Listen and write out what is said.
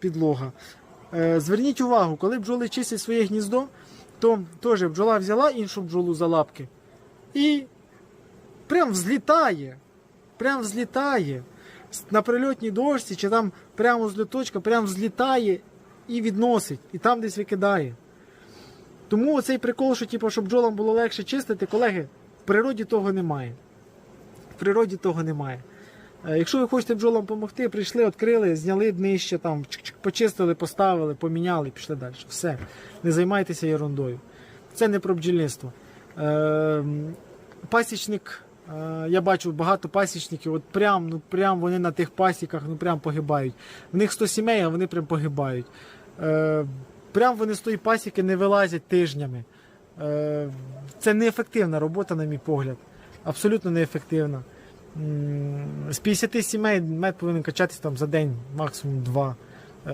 підлога. Е, Зверніть увагу, коли бджоли чистять своє гніздо, то теж бджола взяла іншу бджолу за лапки і прям взлітає. Прям взлітає. На прильотній дошці чи там прямо з льоточка, прям взлітає і відносить, і там десь викидає. Тому оцей прикол, що типу, щоб бджолам було легше чистити, колеги, в природі того немає. В природі того немає. Е, Якщо ви хочете бджолам допомогти, прийшли, відкрили, зняли днище, там, почистили, поставили, поміняли пішли далі. Все. Не займайтеся ерундою. Це не про бджільництво. Е, пасічник, е, я бачу багато пасічників, от прям, ну, прям вони на тих пасіках ну, прям погибають. В них 100 сімей, а вони прям погибають. Прям вони з тої пасіки не вилазять тижнями. Це неефективна робота, на мій погляд. Абсолютно неефективна. З 50 сімей мед повинен качатися там за день, максимум два.